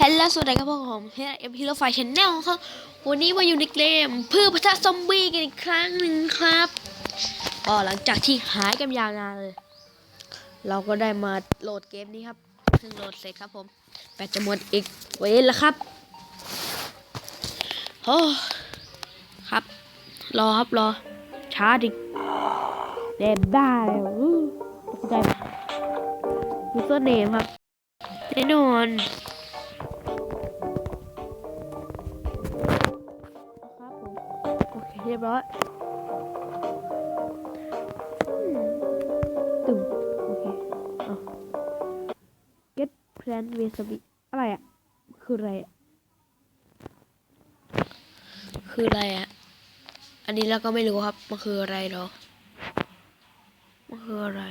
ฮลโลสวัสดีครับพวกผมเฮลเอ็มฮีโร่ไฟชแนลครับ วันนี้มาอยู่ในเกมเพื่อพัฒนาซอมบี้กันอีกครั้งหนึ่งครับก็หลังจากที่หายกันยาวนานเลย เราก็ได้มาโหลดเกมนี้ครับซึ่งโหลดเสร็จครับผมแบตจะหมดอีกเว้นล้วครับโอ้ครับ รอครับรอช้าดิเด็ดได้แล้วอู้ตกใจยูเซอร์เนมครับแน่นอน เคเรียบร้อยอืมตึมโอเคเอา get plant wasabi อะไรอะ คืออะไรอะ คืออะไรอะ อันนี้เราก็ไม่รู้ครับ มันคืออะไรหรอ มันคืออะไร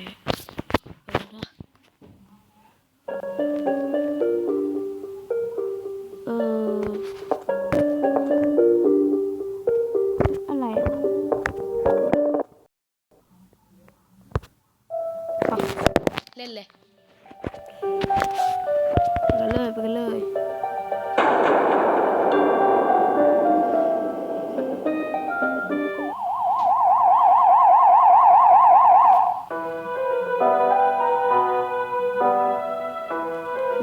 เล่นเลยไปกันเลยไปกันเลย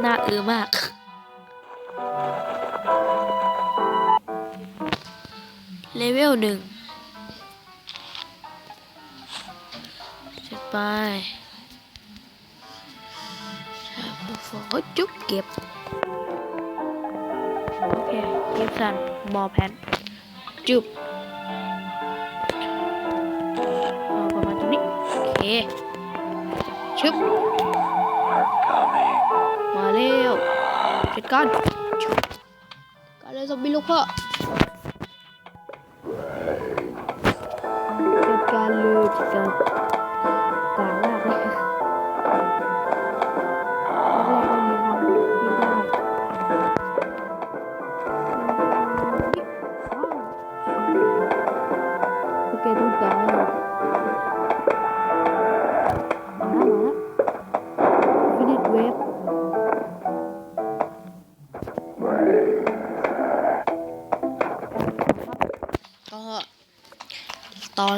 น่าเอือมากเลเวลหนึ่งจัดไปโอ้จุ๊บเก็บโอเคเก็บสันมอแพนจุ๊บเอาป ระมาณตรงนี้โอเคชึบมาเร็วเก็ดก้อนชุบกันเลยซอมบี้ลูก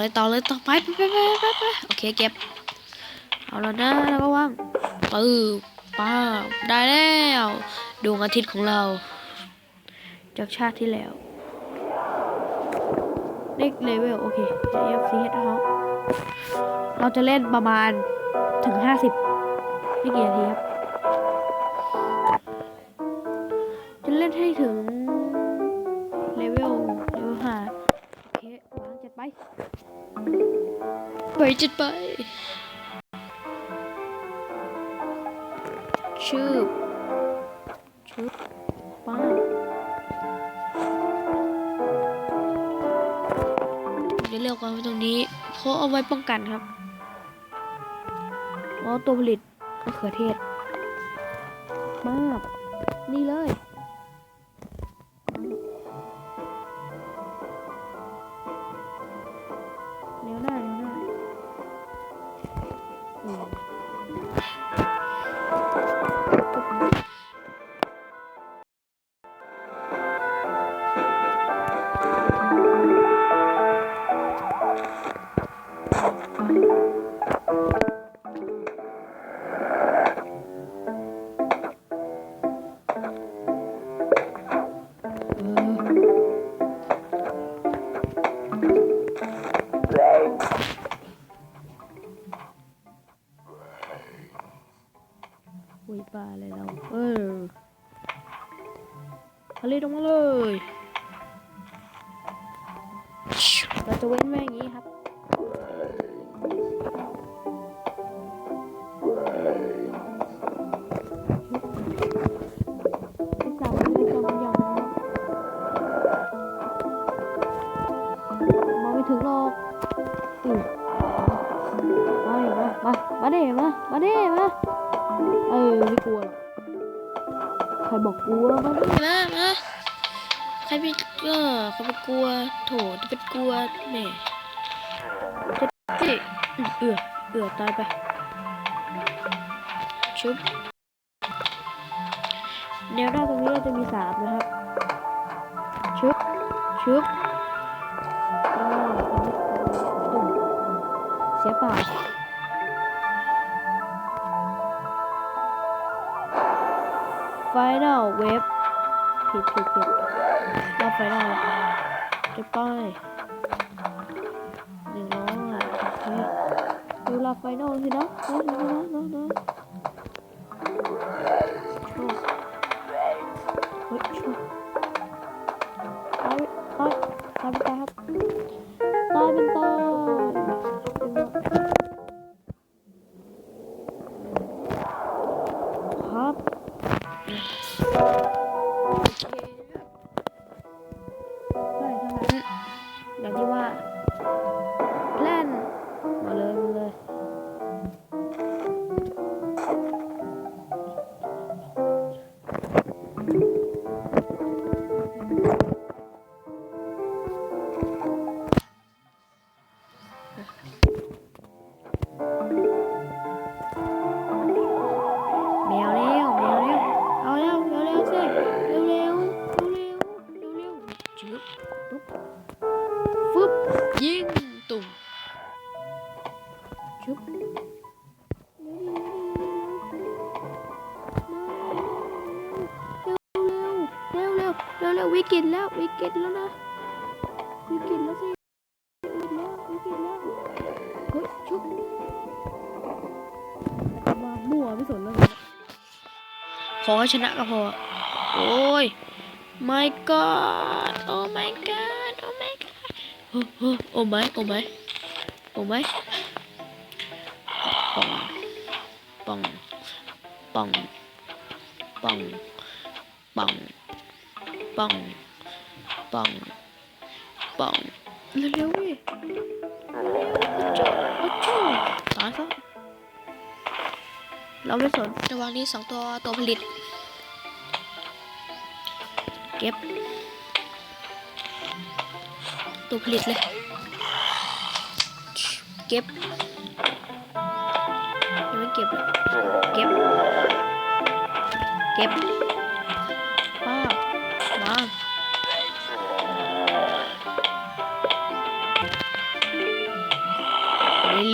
เลยต่อเลยต่อไปไปไปไปไปโอเคเก็บ เอาแล้วนะแล้วก็ว่างปื้อป้าได้แล้วดวงอาทิตย์ของเรา จากชาติที่แล้วเลขเลเวลโอเค F C H เขาเราจะเล่นประมาณถึงห้าสิบไม่กี่นาทีครับ จะเล่นให้ถึง ไปจัดไป ชื่อชื่อป้าเดี๋ยวเลือกวางไว้ตรงนี้เพราะเอาไว้ป้องกันครับเพราะตัวผลิตมะเขือเทศ มาก นี่เลย อุ้ยปลาอะไรเราเออทะเลลงมาเลยเราจะเว้นไว้อย่างนี้ครับไม่จับไม่จับมันอย่างนั้มองไม่ถึงหรอกอือมามา มา มาดิมา มาดิมา เออไม่กลัวหรอกใครบอกกลัวมาดิมามาใครไปเออใครไปกลัวโถจะไปกลัวแหม่จะเฮ้ยเอือเอือตายไปชุบแนวหน้าตรงนี้เราจะมีสามนะครับชึบชึบอ่าตุ่มเสียเปล่า นอลเว็บผิดผิดผิดรอบไฟนอลจะไปหนึ่งน้องอะดูรอบไฟนอลสิเนะเนาะเนาะเนาะ Yeah. Phước Diên Tùng Chúc Lâu lâu Wicked lâu Wicked lâu nè Wicked lâu thôi Wicked lâu Wicked lâu Good chúc Mà ôi my god oh my god โอ้โอ้โอ้ไม่โอ้ไม่โอ้ไม่ป่องป่องป่องป่องป่องป่องป่องป่องเร็วๆดิเร็วๆจ้าจ้าตายซะเราไม่สนระหว่างนี้สองตัวตัวผลิต เก็บ ตัวผลิตเลย เก็บยังไม่เก็บเลยเก็บ เก็บป้าวาง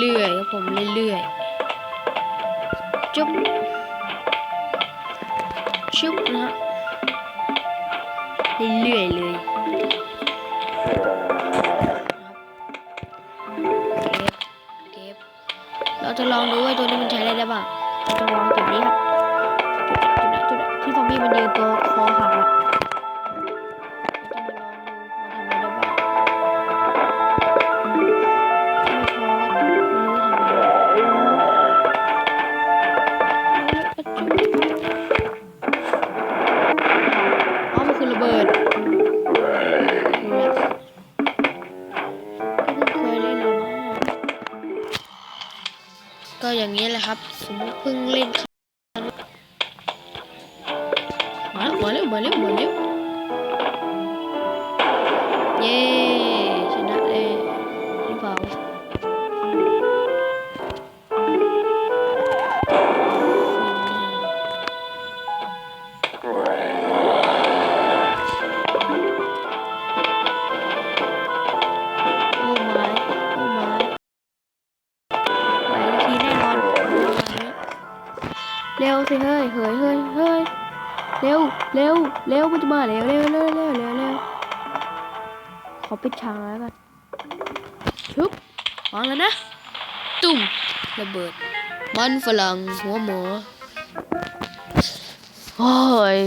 เรื่อยๆครับผมเรื่อยๆจุ๊บชุบนะฮะเรื่อยๆเลย ลองดูว่าตัวนี้มันใช้อะไรได้บ้างเราจะวางจุดนี้ครับจุดนี้จุดนี้ที่ซอมบี้มันยืนตัวคอหักอะ boleh boleh yeah sedap deh lupa Leo thì hơi เร็วเร็วมันจะมาเร็วเร็วเร็วเร็วเร็วเร็วขอปิดฉากแล้วกันชุบวางแล้วนะ ตุ่มระเบิด มันฝรั่งหัวหมอโอ้ย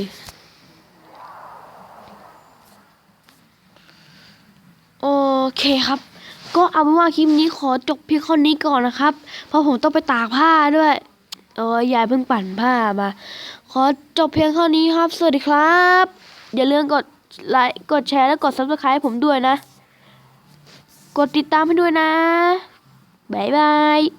โอเคครับ ก็เอาเป็นว่าคลิปนี้ขอจบเพียงเท่านี้ก่อนนะครับ เพราะผมต้องไปตากผ้าด้วย โอ้ยายเพิ่งปั่นผ้ามา ขอจบเพียงเท่านี้ครับ สวัสดีครับ อย่าลืมกดไลค์กดแชร์และกด subscribe ให้ผมด้วยนะ กดติดตามให้ด้วยนะ บ๊ายบาย